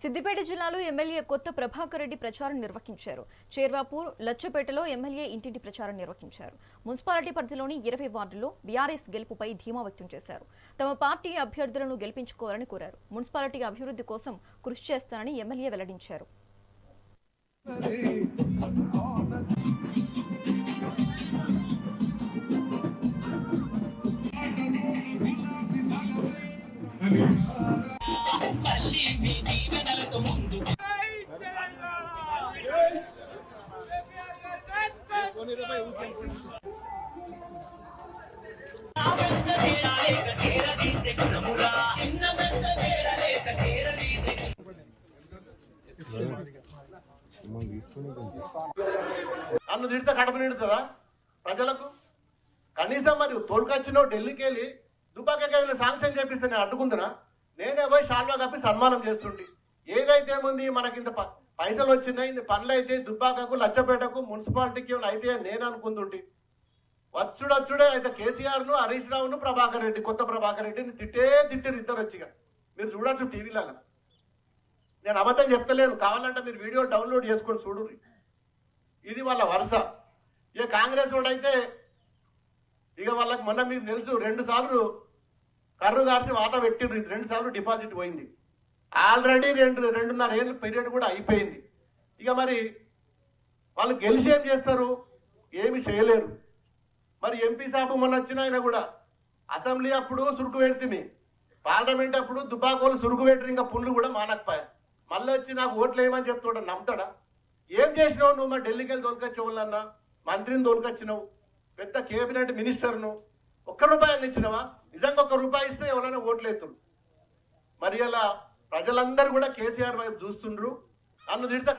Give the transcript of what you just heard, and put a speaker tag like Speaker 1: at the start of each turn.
Speaker 1: సిద్దిపేట జిల్లాలో ఎమ్మెల్యే కొత్త ప్రభాకర్ రెడ్డి ప్రచారం నిర్వహించారు. చేర్వాపూర్ లచ్చపేటలో ఎమ్మెల్యే ఇంటింటి ప్రచారం నిర్వహించారు. మున్సిపాలిటీ పరిధిలోని ఇరవై వార్డుల్లో బీఆర్ఎస్ గెలుపుపై ధీమా వ్యక్తం చేశారు. తమ పార్టీ అభ్యర్థులను గెలిపించుకోవాలని కోరారు. మున్సిపాలిటీ అభివృద్ధి కోసం కృషి చేస్తానని ఎమ్మెల్యే వెల్లడించారు.
Speaker 2: నన్ను తిడితే కడప నిడుతుందా? ప్రజలకు? కనీసం మరి తోలుకొచ్చినో ఢిల్లీకి వెళ్ళి దుబాకకి వెళ్ళి శాంక్షన్ చేపిస్తే నేను అడ్డుకుంటున్నా? పోయి షాల్వా కప్పి సన్మానం చేస్తుంటే ఏదైతే ఏముంది మనకి ఇంత ప- పైసలు వచ్చినాయి ఇంత పనులు అయితే దుబ్బాకకు లచ్చపేటకు మున్సిపాలిటీకి అయితే నేను అనుకుంటుంటే. వచ్చుడచ్చుడే అయితే కేసీఆర్ను హరీష్ రావును ప్రభాకర్ రెడ్డి కొత్త ప్రభాకర్ రెడ్డిని తిట్టే తిట్టారు ఇద్దరు వచ్చిగా. మీరు చూడొచ్చు టీవీలలో. నేను అబద్ధం చెప్తలేను. కావాలంటే మీరు వీడియో డౌన్లోడ్ చేసుకొని చూడు ఇది వాళ్ళ వరుస. ఇక కాంగ్రెస్ వాడైతే ఇక వాళ్ళకి మొన్న మీకు తెలుసు రెండు సార్లు కర్రు కాసి వాత పెట్టిండ్రు. ఇది రెండు సార్లు డిపాజిట్ పోయింది. ఆల్రెడీ రెండు రెండున్నర ఏళ్ళు పీరియడ్ కూడా అయిపోయింది. ఇక మరి వాళ్ళు గెలిచి ఏం చేస్తారు? ఏమి చేయలేరు. మరి ఎంపీ సాబు మొన్న వచ్చిన ఆయన కూడా అసెంబ్లీ అప్పుడు సురుకు పెడితే పార్లమెంట్ అప్పుడు దుబాకోలు సురుకు పెట్టరు ఇంకా పుండ్లు కూడా మానకపోయా. మళ్ళీ వచ్చి నాకు ఓట్లు వేయమని చెప్తాడు నమ్ముతాడా? ఏం చేసినావు నువ్వు మరి? ఢిల్లీకి వెళ్ళి తోలుకొచ్చే వాళ్ళన్నా? మంత్రిని తోలుకొచ్చినావు పెద్ద కేబినెట్ మినిస్టర్ను. ఒక్క రూపాయి ఇచ్చినవా నిజంగా ఒక్క రూపాయి ఇస్తే ఎవరైనా ఓట్లేతుడు మరి అలా ప్రజలందరూ కూడా కేసీఆర్ వైపు చూస్తుండ్రు. నన్ను తిడతా